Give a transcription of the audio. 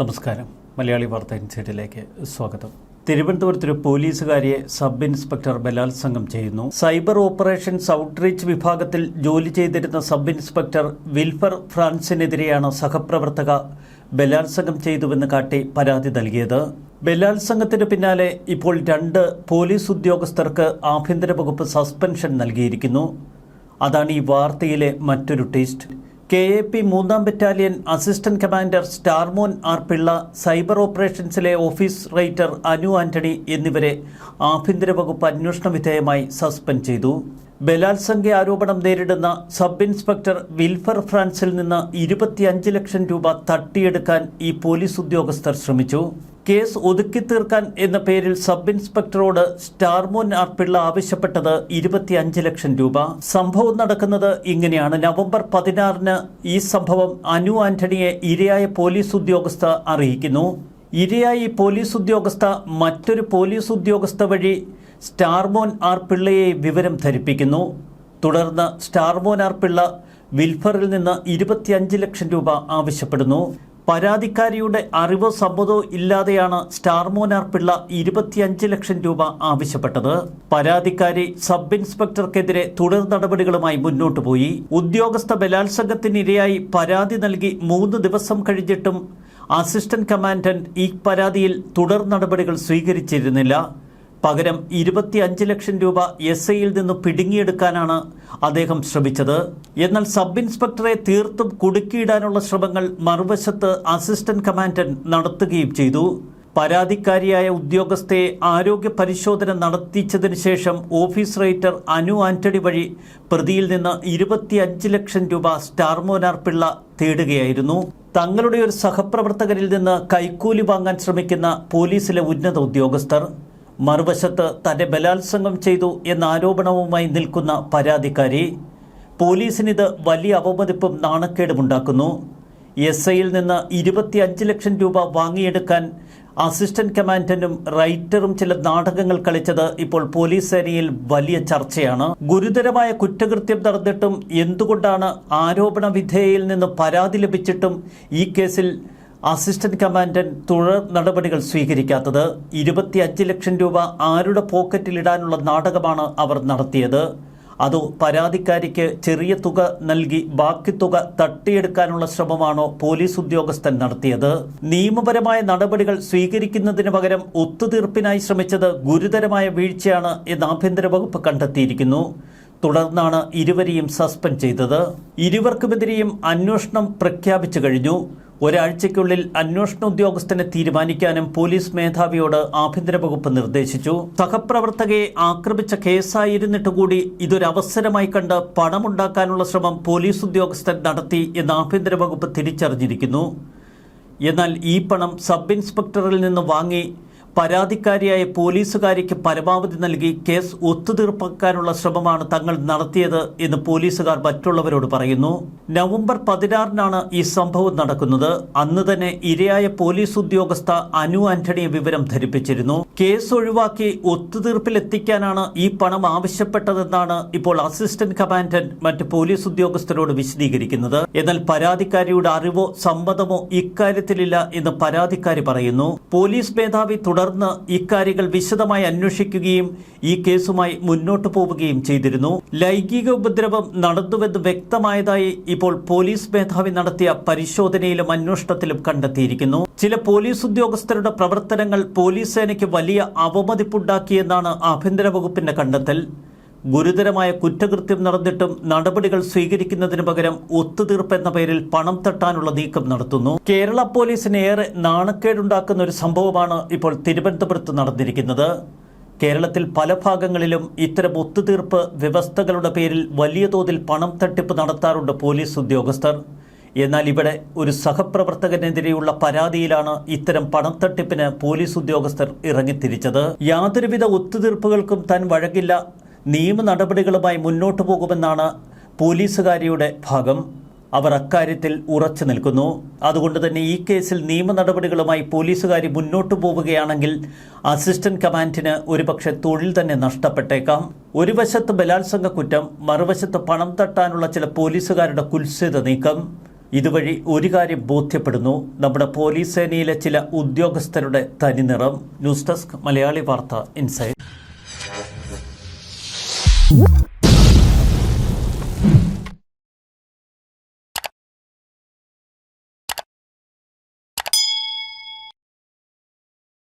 നമസ്കാരം. മലയാളി വാർത്ത ഇൻസൈറ്റിലേക്ക് സ്വാഗതം. തിരുവനന്തപുരത്ത് ഒരു പോലീസുകാരിയെ സബ് ഇൻസ്പെക്ടർ ബലാത്സംഗം ചെയ്യുന്നു. സൈബർ ഓപ്പറേഷൻസ് ഔട്ട്റീച്ച് വിഭാഗത്തിൽ ജോലി ചെയ്തിരുന്ന സബ് ഇൻസ്പെക്ടർ വിൽഫർ ഫ്രാൻസിനെതിരെയാണ് സഹപ്രവർത്തക ബലാത്സംഗം ചെയ്തുവെന്ന് കാട്ടി പരാതി നൽകിയത്. ബലാത്സംഗത്തിന് പിന്നാലെ ഇപ്പോൾ രണ്ട് പോലീസ് ഉദ്യോഗസ്ഥർക്ക് ആഭ്യന്തര വകുപ്പ് സസ്പെൻഷൻ നൽകിയിരിക്കുന്നു. അതാണ് ഈ വാർത്തയിലെ മറ്റൊരു ടേസ്റ്റ് കെ എ പി മൂന്നാം battalion assistant commander Starmon R Pillai cyber ഓപ്പറേഷൻസിലെ office writer Anu Antony എന്നിവരെ ആഭ്യന്തര വകുപ്പ് അന്വേഷണ വിധേയമായി സസ്പെൻഡ് ചെയ്തു. ബലാത്സംഗ ആരോപണം നേരിടുന്ന സബ് ഇൻസ്പെക്ടർ വിൽഫർ ഫ്രാൻസിൽ നിന്ന് ഇരുപത്തിയഞ്ച് ലക്ഷം രൂപ തട്ടിയെടുക്കാൻ ഈ പോലീസ് ഉദ്യോഗസ്ഥർ ശ്രമിച്ചു. കേസ് ഒതുക്കി തീർക്കാൻ എന്ന പേരിൽ സബ് ഇൻസ്പെക്ടറോട് സ്റ്റാർമോൻ ആർ പിള്ള ആവശ്യപ്പെട്ടത് ഇരുപത്തിയഞ്ച് ലക്ഷം രൂപ. സംഭവം നടക്കുന്നത് ഇങ്ങനെയാണ്. നവംബർ പതിനാറിന് ഈ സംഭവം അനു ആന്റണിയെ ഇരയായ പോലീസ് ഉദ്യോഗസ്ഥ അറിയിക്കുന്നു. ഇരയായി പോലീസ് ഉദ്യോഗസ്ഥ മറ്റൊരു പോലീസ് ഉദ്യോഗസ്ഥ വഴി സ്റ്റാർമോൻ ആർ പിള്ളയെ വിവരം ധരിപ്പിക്കുന്നു. തുടർന്ന് സ്റ്റാർമോൻ ആർ പിള്ള വിൽഫറിൽ നിന്ന് ഇരുപത്തിയഞ്ച് ലക്ഷം രൂപ ആവശ്യപ്പെടുന്നു. പരാതിക്കാരിയുടെ അറിവോ സമ്മതോ ഇല്ലാതെയാണ് സ്റ്റാർമോനാർ പിള്ള ഇരുപത്തിയഞ്ച് ലക്ഷം രൂപ ആവശ്യപ്പെട്ടത്. പരാതിക്കാരി സബ് ഇൻസ്പെക്ടർക്കെതിരെ തുടർ നടപടികളുമായി മുന്നോട്ടു പോയി. ഉദ്യോഗസ്ഥ ബലാത്സംഗത്തിനിരയായി പരാതി നൽകി മൂന്ന് ദിവസം കഴിഞ്ഞിട്ടും അസിസ്റ്റന്റ് കമാൻഡന്റ് ഈ പരാതിയിൽ തുടർ നടപടികൾ സ്വീകരിച്ചിരുന്നില്ല. പകരം ഇരുപത്തിയഞ്ച് ലക്ഷം രൂപ എസ് ഐയിൽ നിന്ന് പിടുങ്ങിയെടുക്കാനാണ് അദ്ദേഹം ശ്രമിച്ചത്. എന്നാൽ സബ് ഇൻസ്പെക്ടറെ തീർത്തും കുടുക്കിയിടാനുള്ള ശ്രമങ്ങൾ മറുവശത്ത് അസിസ്റ്റന്റ് കമാൻഡന്റ് നടത്തുകയും ചെയ്തു. പരാതിക്കാരിയായ ഉദ്യോഗസ്ഥയെ ആരോഗ്യ പരിശോധന നടത്തിച്ചതിന് ശേഷം ഓഫീസ് റൈറ്റർ അനു ആന്റണി വഴി പ്രതിയിൽ നിന്ന് ഇരുപത്തിയഞ്ച് ലക്ഷം രൂപ സ്റ്റാർമോനാർ പിള്ള തേടുകയായിരുന്നു. തങ്ങളുടെ ഒരു സഹപ്രവർത്തകരിൽ നിന്ന് കൈക്കൂലി വാങ്ങാൻ ശ്രമിക്കുന്ന പോലീസിലെ ഉന്നത ഉദ്യോഗസ്ഥർ മറുവശത്ത് തന്നെ ബലാത്സംഗം ചെയ്തു എന്ന ആരോപണവുമായി നിൽക്കുന്ന പരാതിക്കാരി പോലീസിനിത് വലിയ അവമതിപ്പും നാണക്കേടുമുണ്ടാക്കുന്നു. എസ് ഐയിൽ നിന്ന് ഇരുപത്തിയഞ്ച് ലക്ഷം രൂപ വാങ്ങിയെടുക്കാൻ അസിസ്റ്റന്റ് കമാൻഡന്റും റൈറ്ററും ചില നാടകങ്ങൾ കളിച്ചത് ഇപ്പോൾ പോലീസ് സേനയിൽ വലിയ ചർച്ചയാണ്. ഗുരുതരമായ കുറ്റകൃത്യം നടന്നിട്ടും എന്തുകൊണ്ടാണ് ആരോപണ വിധേയയിൽ നിന്ന് പരാതി ലഭിച്ചിട്ടും ഈ കേസിൽ അസിസ്റ്റന്റ് കമാൻഡന്റ് തുടർ നടപടികൾ സ്വീകരിക്കാത്തത്. ഇരുപത്തിയഞ്ച് ലക്ഷം രൂപ ആരുടെ പോക്കറ്റിലിടാനുള്ള നാടകമാണ് അവർ നടത്തിയത്. അതോ പരാതിക്കാരിക്ക് ചെറിയ തുക നൽകി ബാക്കി തുക തട്ടിയെടുക്കാനുള്ള ശ്രമമാണോ പോലീസ് ഉദ്യോഗസ്ഥൻ നടത്തിയത്. നിയമപരമായ നടപടികൾ സ്വീകരിക്കുന്നതിന് പകരം ഒത്തുതീർപ്പിനായി ശ്രമിച്ചത് ഗുരുതരമായ വീഴ്ചയാണ് എന്ന് ആഭ്യന്തര വകുപ്പ് കണ്ടെത്തിയിരിക്കുന്നു. തുടർന്നാണ് ഇരുവരെയും സസ്പെൻഡ് ചെയ്തത്. ഇരുവർക്കുമെതിരെയും അന്വേഷണം പ്രഖ്യാപിച്ചു കഴിഞ്ഞു. ഒരാഴ്ചയ്ക്കുള്ളിൽ അന്വേഷണ ഉദ്യോഗസ്ഥനെ തീരുമാനിക്കാനും പോലീസ് മേധാവിയോട് ആഭ്യന്തര വകുപ്പ് നിർദ്ദേശിച്ചു. സഹപ്രവർത്തകയെ ആക്രമിച്ച കേസായിരുന്നിട്ട് കൂടി ഇതൊരവസരമായി കണ്ട് പണമുണ്ടാക്കാനുള്ള ശ്രമം പോലീസ് ഉദ്യോഗസ്ഥൻ നടത്തി എന്ന് ആഭ്യന്തര വകുപ്പ് തിരിച്ചറിഞ്ഞിരിക്കുന്നു. എന്നാൽ ഈ പണം സബ് ഇൻസ്പെക്ടറിൽ നിന്ന് വാങ്ങി പരാതിക്കാരിയായ പോലീസുകാരിക്ക് പരമാവധി നൽകി കേസ് ഒത്തുതീർപ്പാക്കാനുള്ള ശ്രമമാണ് തങ്ങൾ നടത്തിയത് എന്ന് പോലീസുകാർ മറ്റുള്ളവരോട് പറയുന്നു. നവംബർ പതിനാറിനാണ് ഈ സംഭവം നടക്കുന്നത്. അന്ന് തന്നെ ഇരയായ പോലീസ് ഉദ്യോഗസ്ഥ അനു ആന്റണിയെ വിവരം ധരിപ്പിച്ചിരുന്നു. കേസ് ഒഴിവാക്കി ഒത്തുതീർപ്പിലെത്തിക്കാനാണ് ഈ പണം ആവശ്യപ്പെട്ടതെന്നാണ് ഇപ്പോൾ അസിസ്റ്റന്റ് കമാൻഡന്റ് മറ്റ് പോലീസ് ഉദ്യോഗസ്ഥരോട് വിശദീകരിക്കുന്നത്. എന്നാൽ പരാതിക്കാരിയുടെ അറിവോ സമ്മതമോ ഇക്കാര്യത്തിലില്ല എന്ന് പരാതിക്കാരി പറയുന്നു. പോലീസ് മേധാവി തുടർന്ന് ഇക്കാര്യങ്ങൾ വിശദമായി അന്വേഷിക്കുകയും ഈ കേസുമായി മുന്നോട്ടു പോവുകയും ചെയ്തിരുന്നു. ലൈംഗിക ഉപദ്രവം നടന്നുവെന്ന് വ്യക്തമായതായി ഇപ്പോൾ പോലീസ് മേധാവി നടത്തിയ പരിശോധനയിലും അന്വേഷണത്തിലും കണ്ടെത്തിയിരിക്കുന്നു. ചില പോലീസ് ഉദ്യോഗസ്ഥരുടെ പ്രവർത്തനങ്ങൾ പോലീസ് സേനയ്ക്ക് വലിയ അവമതിപ്പുണ്ടാക്കിയെന്നാണ് ആഭ്യന്തര വകുപ്പിന്റെ കണ്ടെത്തൽ. ഗുരുതരമായ കുറ്റകൃത്യം നടന്നിട്ടും നടപടികൾ സ്വീകരിക്കുന്നതിന് പകരം ഒത്തുതീർപ്പ് എന്ന പേരിൽ പണം തട്ടാനുള്ള നീക്കം നടത്തുന്നു. കേരള പോലീസിന് ഏറെ നാണക്കേടുണ്ടാക്കുന്ന ഒരു സംഭവമാണ് ഇപ്പോൾ തിരുവനന്തപുരത്ത് നടന്നിരിക്കുന്നത്. കേരളത്തിൽ പല ഭാഗങ്ങളിലും ഇത്തരം ഒത്തുതീർപ്പ് വ്യവസ്ഥകളുടെ പേരിൽ വലിയ തോതിൽ പണം തട്ടിപ്പ് നടത്താറുണ്ട് പോലീസ് ഉദ്യോഗസ്ഥർ. എന്നാൽ ഇവിടെ ഒരു സഹപ്രവർത്തകനെതിരെയുള്ള പരാതിയിലാണ് ഇത്തരം പണം തട്ടിപ്പിന് പോലീസ് ഉദ്യോഗസ്ഥർ ഇറങ്ങിത്തിരിച്ചത്. യാതൊരുവിധ ഒത്തുതീർപ്പുകൾക്കും താൻ വഴങ്ങില്ല നിയമ നടപടികളുമായി മുന്നോട്ടു പോകുമെന്നാണ് പോലീസുകാരിയുടെ ഭാഗം. അവർ അക്കാര്യത്തിൽ ഉറച്ചു നിൽക്കുന്നു. അതുകൊണ്ട് തന്നെ ഈ കേസിൽ നിയമ നടപടികളുമായി പോലീസുകാരി മുന്നോട്ടു പോവുകയാണെങ്കിൽ അസിസ്റ്റന്റ് കമാൻഡിന് ഒരുപക്ഷെ തൊഴിൽ തന്നെ നഷ്ടപ്പെട്ടേക്കാം. ഒരു വശത്ത് ബലാത്സംഗ കുറ്റം മറുവശത്ത് പണം തട്ടാനുള്ള ചില പോലീസുകാരുടെ കുൽസിത നീക്കം. ഇതുവഴി ഒരു കാര്യം ബോധ്യപ്പെടുന്നു. നമ്മുടെ പോലീസ് സേനയിലെ ചില ഉദ്യോഗസ്ഥരുടെ തനിനിറം. ന്യൂസ് ഡെസ്ക് മലയാളി വാർത്ത ഇൻസൈഡ്